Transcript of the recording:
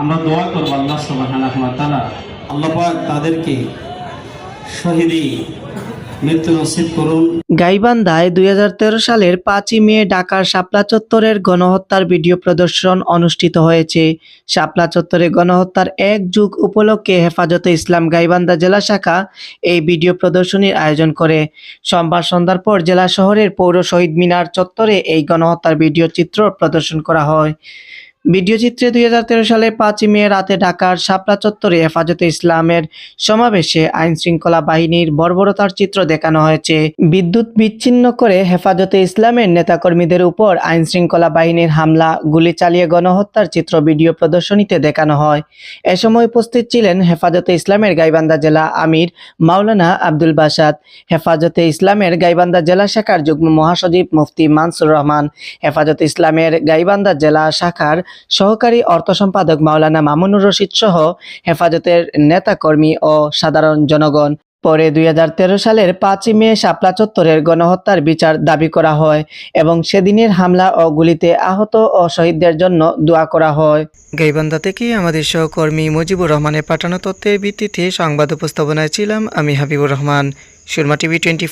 আমরা দোয়া করব আল্লাহ তাআলা। আল্লাহ তাদেরকে শহীদি মৃত্যু নসিব করুন। গাইবান্ধায় দুই হাজার তেরো সালের পাঁচই মে ঢাকার শাপলা চত্বরের গণহত্যার ভিডিও প্রদর্শন অনুষ্ঠিত হয়েছে। শাপলা চত্বরে গণহত্যার এক যুগ উপলক্ষে হেফাজতে ইসলাম গাইবান্ধা জেলা শাখা এই ভিডিও প্রদর্শনীর আয়োজন করে। সোমবার সন্ধ্যার পর জেলা শহরের পৌর শহীদ মিনার চত্বরে এই গণহত্যার ভিডিও চিত্র প্রদর্শন করা হয়। ভিডিও চিত্রে দুই হাজার তেরো সালে পাঁচই মে রাতে ঢাকার শাপলা চত্বরে হেফাজতে ইসলামের সমাবেশে আইন শৃঙ্খলা বাহিনীর বর্বরতার চিত্র দেখানো হয়েছে। বিদ্যুৎ বিচ্ছিন্ন করে হেফাজতে ইসলামের নেতাকর্মীদের উপর আইন শৃঙ্খলা বাহিনীর হামলা, গুলি চালিয়ে গণহত্যার চিত্র ভিডিও প্রদর্শনীতে দেখানো হয়। এ সময় উপস্থিত ছিলেন হেফাজতে ইসলামের গাইবান্ধা জেলা আমির মাওলানা আব্দুল বাসাদ হেফাজতে ইসলামের গাইবান্ধা জেলা শাখার যুগ্ম মহাসচিব মুফতি মানসুর রহমান, হেফাজতে ইসলামের গাইবান্ধা জেলা শাখার সহকারী অর্থ সম্পাদক মাওলানা মামুনুর রশিদ সহ হেফাজতের নেতাকর্মী ও সাধারণ জনগণ। পরে দুই হাজার তেরো সালের পাঁচই মে শাপলা চত্বরের গণহত্যার বিচার দাবি করা হয় এবং সেদিনের হামলা ও গুলিতে আহত ও শহীদদের জন্য দোয়া করা হয়। গাইবান্ধা থেকে আমাদের সহকর্মী মুজিবুর রহমানের পাঠানো তথ্যের ভিত্তিতে সংবাদ উপস্থাপনায় ছিলাম আমি হাবিবুর রহমান, সুরমা টিভি টোয়েন্টি